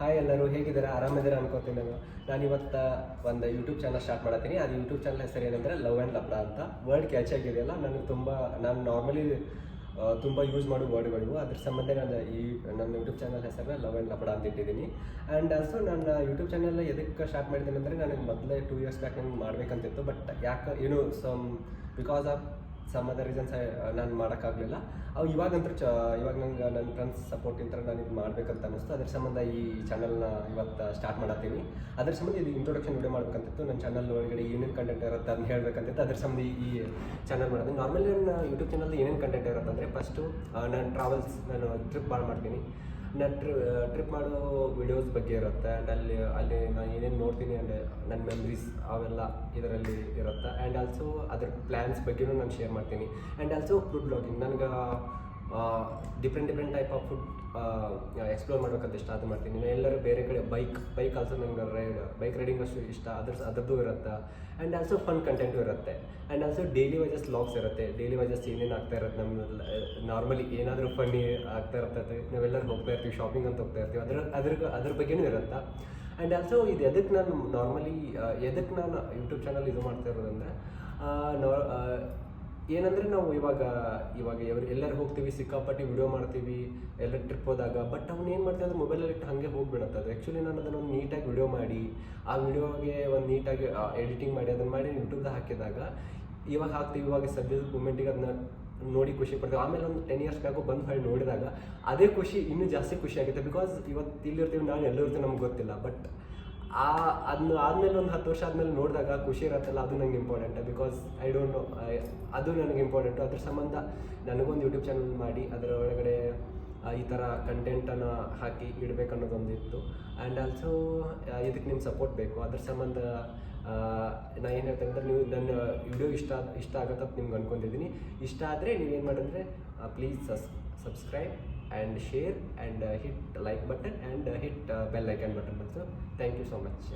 Hi ಎಲ್ಲರೂ, ಹೇಗಿದ್ದೀರಾ? ಆರಾಮಿದ್ದೀರಾ ಅನ್ಕೋತೀನಿ ನಾನು. ನಾನು ಇವತ್ತು ಒಂದು ಯೂಟ್ಯೂಬ್ ಚಾನಲ್ ಸ್ಟಾರ್ಟ್ ಮಾಡತ್ತೀನಿ. ಅದು ಯೂಟ್ಯೂಬ್ ಚಾನಲ್ ಹೆಸರು ಏನಂದರೆ ಲವ್ ಆ್ಯಂಡ್ ಲಬ್ಡ ಅಂತ. ವರ್ಡ್ ಕ್ಯಾಚ್ ಆಗಿದೆಯಲ್ಲ ನನಗೆ ತುಂಬ, ನಾನು ನಾರ್ಮಲಿ ತುಂಬ ಯೂಸ್ ಮಾಡೋ ವರ್ಡ್ಗಳು ಅದ್ರ ಸಂಬಂಧ ನಾನು ಈ, ನನ್ನ ಯೂಟ್ಯೂಬ್ ಚಾನಲ್ ಹೆಸರನ್ನ ಲವ್ ಆ್ಯಂಡ್ ಲಬ್ಡ ಅಂತ ಇಟ್ಟಿದ್ದೀನಿ. ಆ್ಯಂಡ್ ಆಲ್ಸೊ ನನ್ನ ಯೂಟ್ಯೂಬ್ ಚಾನಲ್ ಎದಕ್ಕೆ ಸ್ಟಾರ್ಟ್ ಮಾಡಿದ್ದೀನಿ ಅಂದರೆ ನನಗೆ ಮೊದಲೇ ಟೂ ಇಯರ್ಸ್ ಬ್ಯಾಕ್ ನಂಗೆ ಮಾಡಬೇಕಂತಿತ್ತು. ಬಟ್ ಯಾಕೆ ಏನು some because of some other reasons ನಾನು ಮಾಡೋಕ್ಕಾಗಲಿಲ್ಲ. ಅವು ಇವಾಗಂತೂ ಚ, ಇವಾಗ ನಂಗೆ ನನ್ನ ಫ್ರೆಂಡ್ಸ್ ಸಪೋರ್ಟ್ ಇಂತ ನಾನು ಇದು ಮಾಡಬೇಕಂತ ಅನ್ನಿಸ್ತು. ಅದ್ರ ಸಂಬಂಧ ಈ ಚಾನಲ್ನ ಇವತ್ತು ಸ್ಟಾರ್ಟ್ ಮಾಡತ್ತೀನಿ. ಅದ್ರ ಸಂಬಂಧ ಇದು ಇಂಟ್ರೊಡಕ್ಷನ್ ವಿಡಿಯೋ ಮಾಡ್ಬೇಕಂತಿತ್ತು. ನನ್ನ ಚಾನಲ್ ಒಳಗಡೆ ಏನೇನು ಕಂಟೆಂಟ್ ಇರುತ್ತೆ ಅದನ್ನ ಹೇಳಬೇಕಂತಿತ್ತು. ಅದ್ರ ಸಂಬಂಧ ಈ ಚಾನಲ್ ಮಾಡೋದು. ನಾರ್ಮಲಿ ನನ್ನ ಯೂಟ್ಯೂಬ್ ಚಾನಲ್ ಏನೇನು ಕಂಟೆಂಟ್ ಇರುತ್ತೆ ಅಂದರೆ ಫಸ್ಟು ನಾನು ಟ್ರಾವೆಲ್ಸ್ ನಾನು ಟ್ರಿಪ್ ಭಾಳ ಮಾಡ್ತೀನಿ. ನಾನು ಟ್ರಿ ಟ್ರಿಪ್ ಮಾಡೋ ವಿಡಿಯೋಸ್ ಬಗ್ಗೆ ಇರುತ್ತೆ. ಆ್ಯಂಡ್ ಅಲ್ಲಿ ಅಲ್ಲಿ ನಾನು ಏನೇನು ನೋಡ್ತೀನಿ ಆ್ಯಂಡ್ ನನ್ನ ಮೆಮ್ರೀಸ್ ಅವೆಲ್ಲ ಇದರಲ್ಲಿ ಇರುತ್ತೆ. ಆ್ಯಂಡ್ ಆಲ್ಸೋ ಅದ್ರ ಪ್ಲ್ಯಾನ್ಸ್ ಬಗ್ಗೆಯೂ ನಾನು ಶೇರ್ ಮಾಡ್ತೀನಿ. ಆ್ಯಂಡ್ ಆಲ್ಸೋ ಫುಡ್ ಬ್ಲಾಗಿಂಗ್ ನನಗೆ different different type of food explore ಮಾಡೋಕ್ಕಂತ ಇಷ್ಟ ಅದು ಮಾಡ್ತೀನಿ. ಎಲ್ಲರೂ ಬೇರೆ ಕಡೆ ಬೈಕ್ ಬೈಕ್ ಆಲ್ಸೋ ನಂಗೆ ರೈಡ್ ಬೈಕ್ ರೈಡಿಂಗ್ ಅಷ್ಟು ಇಷ್ಟ. ಅದ್ರ ಅದರದ್ದು ಇರುತ್ತೆ. ಆ್ಯಂಡ್ ಆಲ್ಸೋ ಫನ್ ಕಂಟೆಂಟು ಇರುತ್ತೆ. ಆ್ಯಂಡ್ ಆಲ್ಸೋ ಡೈಲಿ ವೈಜಸ್ ಲಾಗ್ಸ್ ಇರುತ್ತೆ. ಡೈಲಿ ವೈಜಸ್ ಏನೇನು ಆಗ್ತಾ ಇರುತ್ತೆ ನಮ್ಮ ನಾರ್ಮಲಿ ಏನಾದರೂ ಫನ್ನಿ ಆಗ್ತಾ ಇರ್ತದೆ ನಾವೆಲ್ಲರೂ ಹೋಗ್ತಾ ಇರ್ತೀವಿ ಶಾಪಿಂಗ್ ಅಂತ ಹೋಗ್ತಾ ಇರ್ತೀವಿ. ಅದ್ರ ಅದ್ರ ಅದ್ರ ಬಗ್ಗೆನೂ ಇರುತ್ತೆ. ಆ್ಯಂಡ್ ಆಲ್ಸೋ ಇದು ಎದಕ್ಕೆ ನಾನು ನಾರ್ಮಲಿ ಎದಕ್ಕೆ ನಾನು ಯೂಟ್ಯೂಬ್ ಚಾನಲ್ ಇದು ಮಾಡ್ತಾ ಇರೋದಂದರೆ ಏನಂದರೆ ನಾವು ಇವಾಗ ಇವಾಗ ಎಲ್ಲರೂ ಹೋಗ್ತೀವಿ, ಸಿಕ್ಕಾಪಟ್ಟಿ ವಿಡಿಯೋ ಮಾಡ್ತೀವಿ ಎಲ್ಲ ಟ್ರಿಪ್ ಹೋದಾಗ ಬಟ್ ಅವ್ನು ಏನು ಮಾಡ್ತೀವಿ ಅಂದ್ರೆ ಮೊಬೈಲಲ್ಲಿ ಇಟ್ಟು ಹಾಗೆ ಹೋಗ್ಬಿಡುತ್ತೆ. ಅದು ಆ್ಯಕ್ಚುಲಿ ನಾನು ಅದನ್ನು ಒಂದು ನೀಟಾಗಿ ವಿಡಿಯೋ ಮಾಡಿ, ಆ ವಿಡಿಯೋಗೆ ಒಂದು ನೀಟಾಗಿ ಎಡಿಟಿಂಗ್ ಮಾಡಿ, ಅದನ್ನು ಮಾಡಿ ಯೂಟ್ಯೂಬ್ದಾಗ ಹಾಕಿದಾಗ, ಇವಾಗ ಹಾಕ್ತೀವಿ, ಇವಾಗ ಸದ್ಯದ ಮೂಮೆಂಟಿಗೆ ಅದನ್ನ ನೋಡಿ ಖುಷಿ ಪಡ್ತೀವಿ. ಆಮೇಲೆ ಒಂದು ಟೆನ್ ಇಯರ್ಸ್ ಬ್ಯಾಕು ಬಂದು ಹೊಳ್ಳಿ ನೋಡಿದಾಗ, ಅದೇ ಖುಷಿ, ಇನ್ನೂ ಜಾಸ್ತಿ ಖುಷಿ ಆಗುತ್ತೆ. ಬಿಕಾಸ್ ಇವತ್ತು ಇಲ್ಲಿರ್ತೀವಿ, ನಾನು ಎಲ್ಲರಿರ್ತೀವಿ ನಮ್ಗೆ ಗೊತ್ತಿಲ್ಲ. ಬಟ್ ಆ ಅದನ್ನ ಆದಮೇಲೆ ಒಂದು ಹತ್ತು ವರ್ಷ ಆದಮೇಲೆ ನೋಡಿದಾಗ ಖುಷಿ ಇರತ್ತಲ್ಲ, ಅದು ನಂಗೆ important because I don't know ಅದು ನನಗೆ ಇಂಪಾರ್ಟೆಂಟು ಅದ್ರ ಸಂಬಂಧ ನನಗೊಂದು ಯೂಟ್ಯೂಬ್ ಚಾನಲ್ ಮಾಡಿ ಅದರ ಒಳಗಡೆ ಈ ಥರ ಕಂಟೆಂಟನ್ನು ಹಾಕಿ ಇಡಬೇಕನ್ನೋದೊಂದು ಇತ್ತು ಆ್ಯಂಡ್ ಆಲ್ಸೋ ಇದಕ್ಕೆ ನಿಮ್ಮ ಸಪೋರ್ಟ್ ಬೇಕು. ಅದ್ರ ಸಂಬಂಧ ನಾ ಏನು ಹೇಳ್ತೇನೆ ಅಂದರೆ ನೀವು ನನ್ನ ವಿಡಿಯೋ ಇಷ್ಟ ಇಷ್ಟ ಆಗುತ್ತೆ ಅಂತ ನಿಮ್ಗೆ ಅನ್ಕೊಂಡಿದ್ದೀನಿ. ಇಷ್ಟ ಆದರೆ ನೀವೇನು ಮಾಡಿದ್ರೆ please ಸಸ್ subscribe and share and hit like button and hit bell icon button ಬರ್ತೀವಿ ಥ್ಯಾಂಕ್ ಯು ಸೊ ಮಚ್